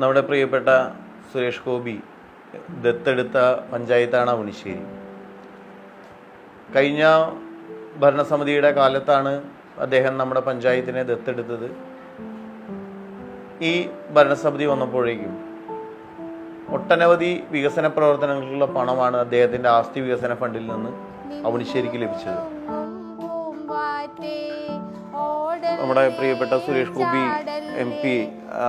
നമ്മുടെ പ്രിയപ്പെട്ട സുരേഷ് ഗോപി ദത്തെടുത്ത പഞ്ചായത്താണ് അവണിശ്ശേരി കഴിഞ്ഞ ഭരണസമിതിയുടെ കാലത്താണ് അദ്ദേഹം നമ്മുടെ പഞ്ചായത്തിനെ ദത്തെടുത്തത്. ഈ ഭരണസമിതി വന്നപ്പോഴേക്കും ഒട്ടനവധി വികസന പ്രവർത്തനങ്ങൾക്കുള്ള പണമാണ് അദ്ദേഹത്തിന്റെ ആസ്തി വികസന ഫണ്ടിൽ നിന്ന് അവനിശ്ശേരിക്ക് ലഭിച്ചത്. നമ്മുടെ പ്രിയപ്പെട്ട സുരേഷ് ഗോപി എം പി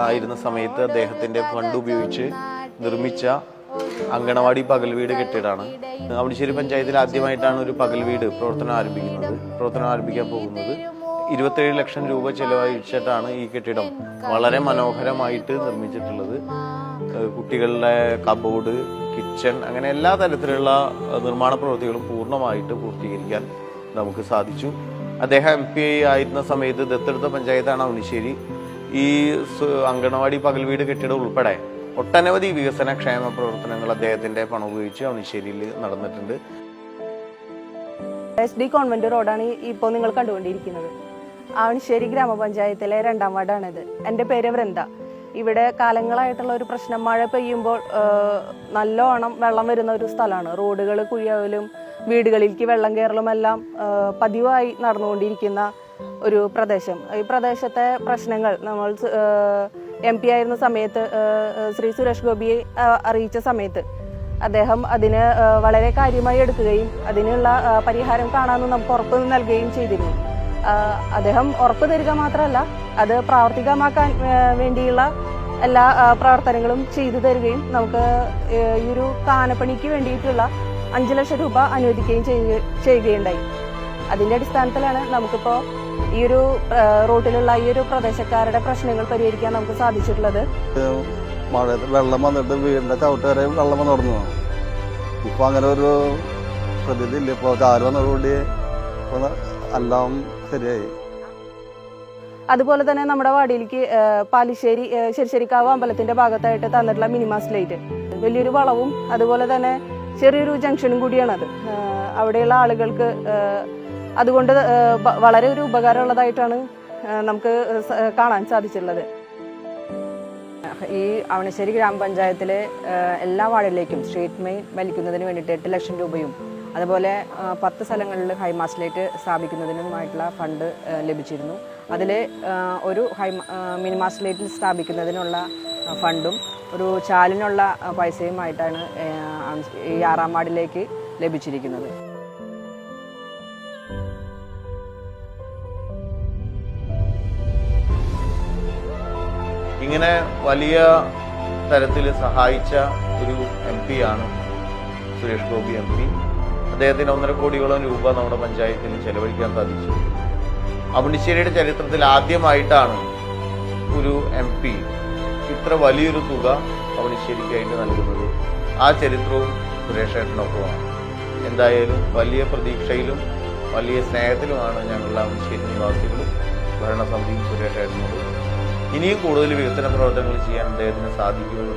ആയിരുന്ന സമയത്ത് അദ്ദേഹത്തിന്റെ ഫണ്ട് ഉപയോഗിച്ച് നിർമ്മിച്ച അങ്കണവാടി പകൽ വീട് കെട്ടിടമാണ്. അവിടിശ്ശേരി പഞ്ചായത്തിൽ ആദ്യമായിട്ടാണ് ഒരു പകൽ വീട് പ്രവർത്തനം ആരംഭിക്കുന്നത്. പ്രവർത്തനം ആരംഭിക്കാൻ പോകുന്നത് ഇരുപത്തേഴ് ലക്ഷം രൂപ ചെലവഴിച്ചിട്ടാണ് ഈ കെട്ടിടം വളരെ മനോഹരമായിട്ട് നിർമ്മിച്ചിട്ടുള്ളത്. കുട്ടികളുടെ കബോർഡ് കിച്ചൺ അങ്ങനെ എല്ലാ തരത്തിലുള്ള നിർമ്മാണ പ്രവൃത്തികളും പൂർണമായിട്ട് പൂർത്തീകരിക്കാൻ നമുക്ക് സാധിച്ചു. അദ്ദേഹം എം പി ആയിരുന്ന സമയത്ത് ദത്തെടുത്ത പഞ്ചായത്താണ് അവനിശ്ശേരി. ഈ അങ്കണവാടി പകൽ വീട് കെട്ടിടം ഉൾപ്പെടെ ഒട്ടനവധി വികസന ക്ഷേമ പ്രവർത്തനങ്ങൾ അദ്ദേഹത്തിന്റെ പണം ഉപയോഗിച്ച് അവനിശ്ശേരിയിൽ നടന്നിട്ടുണ്ട്. എസ് ഡി കോൺവെന്റ് റോഡാണ് ഇപ്പോൾ നിങ്ങൾ കണ്ടുകൊണ്ടിരിക്കുന്നത്. ആവണിശ്ശേരി ഗ്രാമപഞ്ചായത്തിലെ രണ്ടാം വാർഡാണിത്. എന്റെ പേര് വൃന്ദ. ഇവിടെ കാലങ്ങളായിട്ടുള്ള ഒരു പ്രശ്നം മഴ പെയ്യുമ്പോൾ നല്ലോണം വെള്ളം വരുന്ന ഒരു സ്ഥലമാണ്. റോഡുകൾ കുഴിയവലും വീടുകളിലേക്ക് വെള്ളം കയറലുമെല്ലാം പതിവായി നടന്നുകൊണ്ടിരിക്കുന്ന ഒരു പ്രദേശം. ഈ പ്രദേശത്തെ പ്രശ്നങ്ങൾ നമ്മൾ എം പി ആയിരുന്ന സമയത്ത് ശ്രീ സുരേഷ് ഗോപിയെ അറിയിച്ച സമയത്ത് അദ്ദേഹം അതിന് വളരെ കാര്യമായി എടുക്കുകയും അതിനുള്ള പരിഹാരം കാണാമെന്ന് നമുക്ക് ഉറപ്പ് നൽകുകയും ചെയ്തിരുന്നു. അദ്ദേഹം ഉറപ്പ് തരിക മാത്രമല്ല അത് പ്രാവർത്തികമാക്കാൻ വേണ്ടിയുള്ള എല്ലാ പ്രവർത്തനങ്ങളും ചെയ്തു തരികയും നമുക്ക് ഈ ഒരു കാനപ്പണിക്ക് വേണ്ടിയിട്ടുള്ള അഞ്ചു ലക്ഷം രൂപ അനുവദിക്കുകയും ചെയ്യുക- ചെയ്യുകയുണ്ടായി. അതിന്റെ അടിസ്ഥാനത്തിലാണ് നമുക്കിപ്പോൾ ഈ ഒരു റോട്ടിലുള്ള ഈ ഒരു പ്രദേശക്കാരുടെ പ്രശ്നങ്ങൾ പരിഹരിക്കാൻ നമുക്ക് സാധിച്ചിട്ടുള്ളത്. മഴ വെള്ളം വന്നിട്ട് വീടിന്റെ ചവിട്ട് വരെ വെള്ളം വന്നു തുടങ്ങുന്നു ഇപ്പൊ അങ്ങനെ ഒരു പ്രതീതി ഇല്ല. ഇപ്പൊ ചാരു വന്നതോടുകൂടി എല്ലാം ശരിയായി. അതുപോലെ തന്നെ നമ്മുടെ വാടിയിലേക്ക് പാലിശ്ശേരി ശരിശ്ശേരിക്കാവ് ശരിശരിക്കാവ് അമ്പലത്തിന്റെ ഭാഗത്തായിട്ട് തന്നിട്ടുള്ള മിനിമാസ് ലൈറ്റ് വലിയൊരു വളവും അതുപോലെ തന്നെ ചെറിയൊരു ജംഗ്ഷനും അത് അവിടെയുള്ള ആളുകൾക്ക് അതുകൊണ്ട് വളരെ ഒരു ഉപകാരമുള്ളതായിട്ടാണ് നമുക്ക് കാണാൻ സാധിച്ചിട്ടുള്ളത്. ഈ അവണശ്ശേരി ഗ്രാമപഞ്ചായത്തിലെ എല്ലാ വാർഡിലേക്കും സ്ട്രീറ്റ് മെയിൻ വലിക്കുന്നതിന് വേണ്ടിയിട്ട് എട്ട് ലക്ഷം രൂപയും അതുപോലെ പത്ത് സ്ഥലങ്ങളിൽ ഹൈമാസ് സ്ഥാപിക്കുന്നതിനുമായിട്ടുള്ള ഫണ്ട് ലഭിച്ചിരുന്നു. അതിൽ ഒരു ഹൈ മിനിമാസ് ലൈറ്റിൽ സ്ഥാപിക്കുന്നതിനുള്ള ഫണ്ടും ഒരു ചാലിനുള്ള പൈസയുമായിട്ടാണ് ഈ ആറാം വാർഡിലേക്ക് ലഭിച്ചിരിക്കുന്നത്. ഇങ്ങനെ വലിയ തരത്തിൽ സഹായിച്ച ഒരു എം പി ആണ് സുരേഷ് ഗോപി എം പി അദ്ദേഹത്തിന് ഒന്നര കോടിയോളം രൂപ നമ്മുടെ പഞ്ചായത്തിൽ ചെലവഴിക്കാൻ സാധിച്ചു. അമുണ്ടിശ്ശേരിയുടെ ചരിത്രത്തിൽ ആദ്യമായിട്ടാണ് ഒരു എം പി ഇത്ര വലിയൊരു തുക അവണിശ്ശേരിക്കായിട്ട് നൽകുന്നത്. ആ ചരിത്രവും സുരേഷേട്ടനൊപ്പമാണ്. എന്തായാലും വലിയ പ്രതീക്ഷയിലും വലിയ സ്നേഹത്തിലുമാണ് ഞങ്ങളുടെ അവണിശ്ശേരി നിവാസികളും ഭരണസമിതിയും സുരേഷേട്ടനോട് ഇനിയും കൂടുതൽ വികസന പ്രവർത്തനങ്ങൾ ചെയ്യാൻ അദ്ദേഹത്തിന് സാധിക്കുമെന്ന്